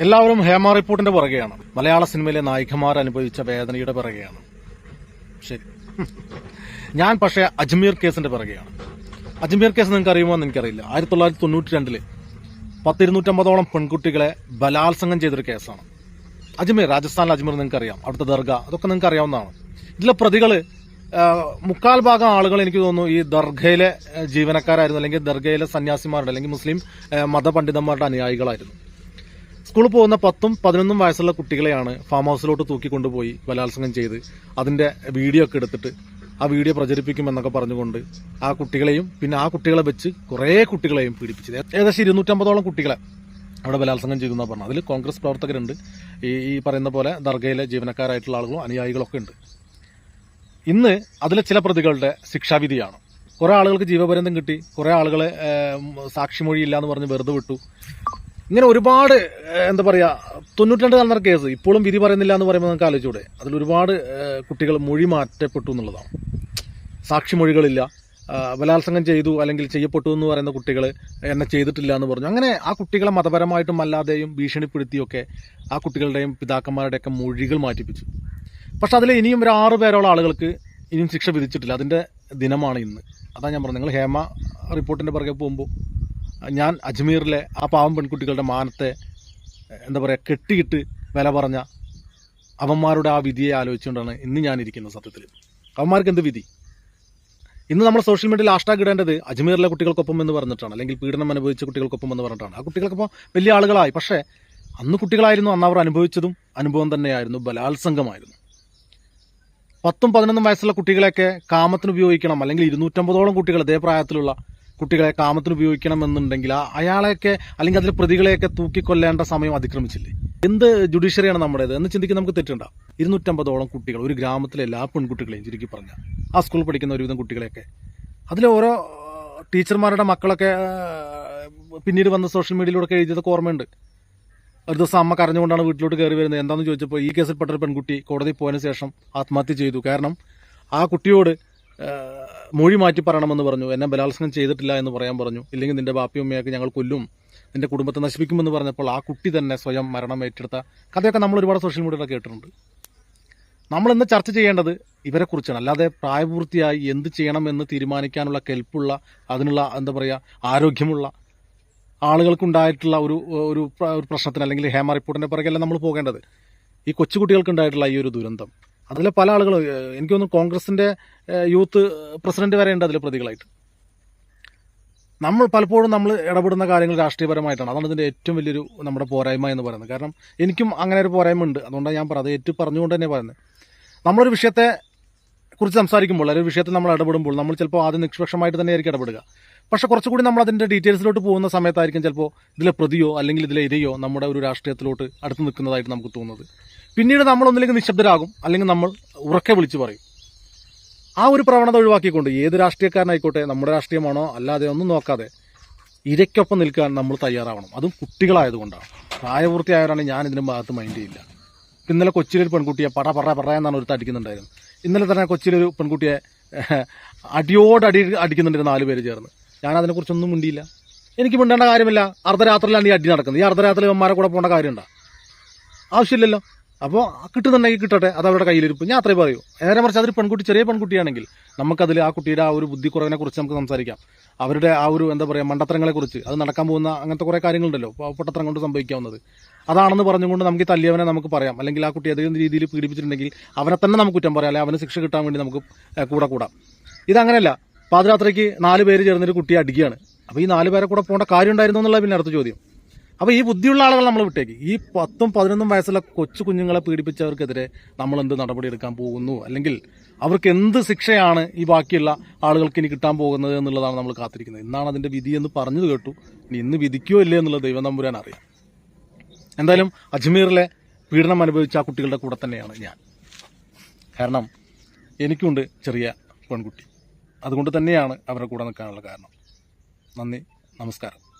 എല്ലാവരും ഹേമ റിപ്പോർട്ടിന്റെ പുറകെയാണ്. മലയാള സിനിമയിലെ നായികമാർ അനുഭവിച്ച വേദനയുടെ പിറകെയാണ്. ശരി. ഞാൻ പക്ഷേ അജ്മീർ കേസിന്റെ പിറകെയാണ്. അജ്മീർ കേസ് നിങ്ങൾക്ക് അറിയുമോ എന്ന് എനിക്കറിയില്ല. ആയിരത്തി തൊള്ളായിരത്തി തൊണ്ണൂറ്റി രണ്ടിൽ പത്തിരുന്നൂറ്റമ്പതോളം പെൺകുട്ടികളെ ബലാത്സംഗം ചെയ്തൊരു കേസാണ്. അജ്മീർ രാജസ്ഥാനിലെ അജ്മീർ നിങ്ങൾക്ക് അറിയാം അവിടുത്തെ ദർഗ അതൊക്കെ നിങ്ങൾക്ക് അറിയാവുന്നതാണ് ഇതിലെ പ്രതികൾ മുക്കാൽ ഭാഗം ആളുകൾ എനിക്ക് തോന്നുന്നു ഈ ദർഗയിലെ ജീവനക്കാരായിരുന്നു. അല്ലെങ്കിൽ ദർഗയിലെ സന്യാസിമാരുടെ അല്ലെങ്കിൽ മുസ്ലിം മതപണ്ഡിതന്മാരുടെ അനുയായികളായിരുന്നു. സ്കൂളിൽ പോകുന്ന പത്തും പതിനൊന്നും വയസ്സുള്ള കുട്ടികളെയാണ് ഫാം ഹൗസിലോട്ട് തൂക്കിക്കൊണ്ടുപോയി ബലാത്സംഗം ചെയ്ത് അതിന്റെ വീഡിയോ ഒക്കെ എടുത്തിട്ട് ആ വീഡിയോ പ്രചരിപ്പിക്കുമെന്നൊക്കെ പറഞ്ഞുകൊണ്ട് ആ കുട്ടികളെയും പിന്നെ ആ കുട്ടികളെ വെച്ച് കുറേ കുട്ടികളെയും പീഡിപ്പിച്ചത്. ഏകദേശം ഇരുന്നൂറ്റമ്പതോളം കുട്ടികളെ അവിടെ ബലാത്സംഗം ചെയ്തു എന്നാണ് പറഞ്ഞത്. അതിൽ കോൺഗ്രസ് പ്രവർത്തകരുണ്ട്. ഈ ഈ പറയുന്ന പോലെ ദർഗയിലെ ജീവനക്കാരായിട്ടുള്ള ആളുകളും അനുയായികളൊക്കെ ഉണ്ട്. ഇന്ന് അതിലെ ചില പ്രതികളുടെ ശിക്ഷാവിധിയാണ്. കുറേ ആളുകൾക്ക് ജീവപര്യന്തം കിട്ടി. കുറേ ആളുകളെ സാക്ഷിമൊഴിയില്ല എന്ന് പറഞ്ഞ് വെറുതെ വിട്ടു. ഇങ്ങനെ ഒരുപാട് എന്താ പറയുക തൊണ്ണൂറ്റിരണ്ട് നടന്ന കേസ്. ഇപ്പോഴും വിധി പറയുന്നില്ല എന്ന് പറയുമ്പോൾ നമുക്ക് ആലോചിച്ചൂടെ. അതിൽ ഒരുപാട് കുട്ടികൾ മൊഴി മാറ്റപ്പെട്ടു എന്നുള്ളതാണ്. സാക്ഷിമൊഴികളില്ല മൊഴികളില്ല. ബലാത്സംഗം ചെയ്തു അല്ലെങ്കിൽ ചെയ്യപ്പെട്ടു എന്ന് പറയുന്ന കുട്ടികൾ എന്നെ ചെയ്തിട്ടില്ല എന്ന് പറഞ്ഞു. അങ്ങനെ ആ കുട്ടികളെ മതപരമായിട്ടും അല്ലാതെയും ഭീഷണിപ്പെടുത്തിയൊക്കെ ആ കുട്ടികളുടെയും പിതാക്കന്മാരുടെയൊക്കെ മൊഴികൾ മാറ്റിപ്പിച്ചു. പക്ഷെ അതിൽ ഇനിയും ഒരു ആറ് പേരോളം ആളുകൾക്ക് ഇനിയും ശിക്ഷ വിധിച്ചിട്ടില്ല. അതിന്റെ ദിനമാണ് ഇന്ന്. അതാണ് ഞാൻ പറഞ്ഞത്. നിങ്ങൾ ഹേമ റിപ്പോർട്ടിന്റെ പുറകെ പോകുമ്പോൾ ഞാൻ അജ്മീറിലെ ആ പാവം പെൺകുട്ടികളുടെ മാനത്തെ എന്താ പറയുക കെട്ടിയിട്ട് വില പറഞ്ഞ അവന്മാരുടെ ആ വിധിയെ ആലോചിച്ചുകൊണ്ടാണ് ഇന്ന് ഞാനിരിക്കുന്നത് സത്യത്തിൽ അവന്മാർക്ക് എന്ത് വിധി? ഇന്ന് നമ്മൾ സോഷ്യൽ മീഡിയയിൽ ഹാഷ്ടാഗ് ഇടേണ്ടത് അജ്മീറിലെ കുട്ടികൾക്കൊപ്പം എന്ന് പറഞ്ഞിട്ടാണ് അല്ലെങ്കിൽ പീഡനം അനുഭവിച്ച കുട്ടികൾക്കൊപ്പം എന്ന് പറഞ്ഞിട്ടാണ്. ആ കുട്ടികൾക്കൊപ്പം വലിയ ആളുകളായി. പക്ഷേ അന്ന് കുട്ടികളായിരുന്നു അന്ന് അവർ അനുഭവിച്ചതും അനുഭവം തന്നെയായിരുന്നു ബലാത്സംഗമായിരുന്നു. പത്തും പതിനൊന്നും വയസ്സുള്ള കുട്ടികളെയൊക്കെ കാമത്തിന് ഉപയോഗിക്കണം അല്ലെങ്കിൽ ഇരുന്നൂറ്റമ്പതോളം കുട്ടികൾ ഇതേ പ്രായത്തിലുള്ള കുട്ടികളെ കാമത്തിന് ഉപയോഗിക്കണമെന്നുണ്ടെങ്കിൽ അയാളെയൊക്കെ അല്ലെങ്കിൽ അതിലെ പ്രതികളെയൊക്കെ തൂക്കിക്കൊല്ലേണ്ട സമയം അതിക്രമിച്ചില്ലേ? എന്ത് ജുഡീഷ്യറിയാണ് നമ്മുടേത്? എന്ന് ചിന്തിക്കാൻ നമുക്ക് തെറ്റുണ്ടാവും ഇരുന്നൂറ്റമ്പതോളം കുട്ടികൾ ഒരു ഗ്രാമത്തിലെ എല്ലാ പെൺകുട്ടികളെയും ചുരുക്കി പറഞ്ഞ. ആ സ്കൂളിൽ പഠിക്കുന്ന ഒരുവിധം കുട്ടികളെയൊക്കെ. അതിലെ ഓരോ ടീച്ചർമാരുടെ മക്കളൊക്കെ പിന്നീട് വന്ന സോഷ്യൽ മീഡിയയിലൂടെ എഴുതിയതൊക്കെ ഓർമ്മയുണ്ട്. ഒരു ദിവസം അമ്മ കരഞ്ഞുകൊണ്ടാണ് വീട്ടിലോട്ട് കയറി വരുന്നത്. എന്താണെന്ന് ചോദിച്ചപ്പോൾ ഈ കേസിൽപ്പെട്ട ഒരു പെൺകുട്ടി കോടതി പോയതിനു ശേഷം ആത്മഹത്യ ചെയ്തു. കാരണം ആ കുട്ടിയോട് മൊഴി മാറ്റി പറയണമെന്ന് പറഞ്ഞു. എന്നെ ബലാത്സംഗം ചെയ്തിട്ടില്ല എന്ന് പറയാൻ പറഞ്ഞു. ഇല്ലെങ്കിൽ നിന്റെ ബാപ്പിയും അമ്മയൊക്കെ ഞങ്ങൾ കൊല്ലും. നിന്റെ കുടുംബത്തെ നശിപ്പിക്കുമെന്ന് പറഞ്ഞപ്പോൾ ആ കുട്ടി തന്നെ സ്വയം മരണം ഏറ്റെടുത്ത കഥയൊക്കെ നമ്മൾ ഒരുപാട് സോഷ്യൽ മീഡിയയിലൊക്കെ കേട്ടിട്ടുണ്ട്. നമ്മൾ ഇന്ന് ചർച്ച ചെയ്യേണ്ടത് ഇവരെ കുറിച്ചാണ്. അല്ലാതെ പ്രായപൂർത്തിയായി എന്ത് ചെയ്യണമെന്ന് തീരുമാനിക്കാനുള്ള കെൽപ്പുള്ള അതിനുള്ള എന്താ പറയുക ആരോഗ്യമുള്ള ആളുകൾക്കുണ്ടായിട്ടുള്ള ഒരു ഒരു പ്രശ്നത്തിന് അല്ലെങ്കിൽ ഹേമ റിപ്പോർട്ടിന്റെ പുറകെല്ലാം നമ്മൾ പോകേണ്ടത്. ഈ കൊച്ചുകുട്ടികൾക്കുണ്ടായിട്ടുള്ള ഈ ഒരു ദുരന്തം. അതിലെ പല ആളുകളും എനിക്ക് തോന്നുന്നു കോൺഗ്രസിന്റെ യൂത്ത് പ്രസിഡന്റ് വരെ ഉണ്ട് അതിൽ പ്രതികളായിട്ട്. നമ്മൾ പലപ്പോഴും നമ്മൾ ഇടപെടുന്ന കാര്യങ്ങൾ രാഷ്ട്രീയപരമായിട്ടാണ്. അതാണ് ഇതിന്റെ ഏറ്റവും വലിയൊരു നമ്മുടെ പോരായ്മ എന്ന് പറയുന്നത്. കാരണം എനിക്കും അങ്ങനെ ഒരു പോരായ്മ ഉണ്ട്. അതുകൊണ്ടാണ് ഞാൻ പറയുന്നത് ഏറ്റു പറഞ്ഞുകൊണ്ട് തന്നെ പറയുന്നത്. നമ്മളൊരു വിഷയത്തെ കുറിച്ച് സംസാരിക്കുമ്പോൾ ഒരു വിഷയത്തിൽ നമ്മൾ ഇടപെടുമ്പോൾ നമ്മൾ ചിലപ്പോൾ ആദ്യം നിഷ്പക്ഷമായിട്ട് തന്നെ ആയിരിക്കും ഇടപെടുക. പക്ഷേ കുറച്ചുകൂടി നമ്മൾ അതിന്റെ ഡീറ്റെയിൽസിലോട്ട് പോകുന്ന സമയത്തായിരിക്കും ചിലപ്പോൾ ഇതിലെ പ്രതിയോ അല്ലെങ്കിൽ ഇതിലെ ഇരയോ നമ്മുടെ ഒരു രാഷ്ട്രീയത്തിലോട്ട് അടുത്ത് നിൽക്കുന്നതായിട്ട് നമുക്ക് തോന്നുന്നത്. പിന്നീട് നമ്മൾ ഒന്നില്ലെങ്കിൽ നിശബ്ദരാകും അല്ലെങ്കിൽ നമ്മൾ ഉറക്കെ വിളിച്ചു പറയും. ആ ഒരു പ്രവണത ഒഴിവാക്കിക്കൊണ്ട് ഏത് രാഷ്ട്രീയക്കാരനായിക്കോട്ടെ നമ്മുടെ രാഷ്ട്രീയമാണോ അല്ലാതെ ഒന്നും നോക്കാതെ ഇരയ്ക്കൊപ്പം നിൽക്കാൻ നമ്മൾ തയ്യാറാവണം. അതും കുട്ടികളായതുകൊണ്ടാണ്. പ്രായപൂർത്തിയായവരാണ് ഞാൻ ഇതിനും ഭാഗത്ത് മൈൻഡ് ചെയ്യില്ല. ഇന്നലെ കൊച്ചിയിലൊരു പെൺകുട്ടിയെ പട പറ പറ എന്നാണ് ഒരു തടിക്കുന്നുണ്ടായിരുന്നത്. ഇന്നലെ തന്നെ കൊച്ചിയിലൊരു പെൺകുട്ടിയെ അടിയോട് അടി അടിക്കുന്നുണ്ടായിരുന്നു നാല് പേര് ചേർന്ന്. ഞാൻ അതിനെക്കുറിച്ചൊന്നും മിണ്ടിയില്ല. എനിക്ക് മിണ്ടേണ്ട കാര്യമില്ല. അർദ്ധരാത്രിയിലാണ് ഈ അടി നടക്കുന്നത്. ഈ അർദ്ധരാത്രി അമ്മമാരെ കൂടെ പോകേണ്ട കാര്യമുണ്ടോ? ആവശ്യമില്ലല്ലോ. അപ്പോൾ കിട്ടുന്നുണ്ടെങ്കിൽ കിട്ടട്ടെ അത് അവരുടെ കയ്യിലിരിപ്പ്. ഞാൻ അത്രേ പറയൂ. നേരെ മറിച്ച് അതൊരു പെൺകുട്ടി ചെറിയ പെൺകുട്ടിയാണെങ്കിൽ നമുക്കതിൽ ആ കുട്ടിയുടെ ആ ഒരു ബുദ്ധി കുറവിനെ കുറിച്ച് നമുക്ക് സംസാരിക്കാം. അവരുടെ ആ ഒരു എന്താ പറയുക മണ്ടത്തരങ്ങളെ കുറിച്ച് അത് നടക്കാൻ പോകുന്ന അങ്ങനത്തെ കുറേ കാര്യങ്ങളുണ്ടല്ലോ പൊട്ടത്തരം കൊണ്ട് സംഭവിക്കാവുന്നത്. അതാണെന്ന് പറഞ്ഞുകൊണ്ട് നമുക്ക് തല്ലിയവനെ നമുക്ക് പറയാം. അല്ലെങ്കിൽ ആ കുട്ടി ഏതെങ്കിലും രീതിയിൽ പീഡിപ്പിച്ചിട്ടുണ്ടെങ്കിൽ അവനെ തന്നെ നമുക്ക് കുറ്റം പറയാം. അല്ലെങ്കിൽ അവന് ശിക്ഷ കിട്ടാൻ വേണ്ടി നമുക്ക് കൂടെ കൂടാം. ഇതങ്ങനെയല്ല. പാതിരാത്രിക്ക് നാല് പേര് ചേർന്നൊരു കുട്ടിയെ അടിക്കുകയാണ്. അപ്പോൾ ഈ നാല് പേരെ കൂടെ പോകേണ്ട കാര്യം ഉണ്ടായിരുന്നു എന്നുള്ള പിന്നെ അടുത്ത ചോദ്യം. അപ്പോൾ ഈ ബുദ്ധിയുള്ള ആളുകൾ നമ്മൾ വിട്ടേക്ക്. ഈ പത്തും പതിനൊന്നും വയസ്സുള്ള കൊച്ചു കുഞ്ഞുങ്ങളെ പീഡിപ്പിച്ചവർക്കെതിരെ നമ്മൾ എന്ത് നടപടി എടുക്കാൻ പോകുന്നു? അല്ലെങ്കിൽ അവർക്ക് എന്ത് ശിക്ഷയാണ് ഈ ബാക്കിയുള്ള ആളുകൾക്ക് ഇനി കിട്ടാൻ പോകുന്നത് എന്നുള്ളതാണ് നമ്മൾ കാത്തിരിക്കുന്നത്. ഇന്നാണ് അതിന്റെ വിധി എന്ന് പറഞ്ഞു കേട്ടു. ഇനി ഇന്ന് വിധിക്കോ ഇല്ലേ എന്നുള്ളത് ദൈവം തമ്പുരാൻ അറിയാം. എന്തായാലും അജ്മീറിലെ പീഡനം അനുഭവിച്ച ആ കുട്ടികളുടെ കൂടെ തന്നെയാണ് ഞാൻ. കാരണം എനിക്കുണ്ട് ചെറിയ പെൺകുട്ടി. അതുകൊണ്ട് തന്നെയാണ് അവരുടെ കൂടെ നിൽക്കാനുള്ള കാരണം. നന്ദി. നമസ്കാരം.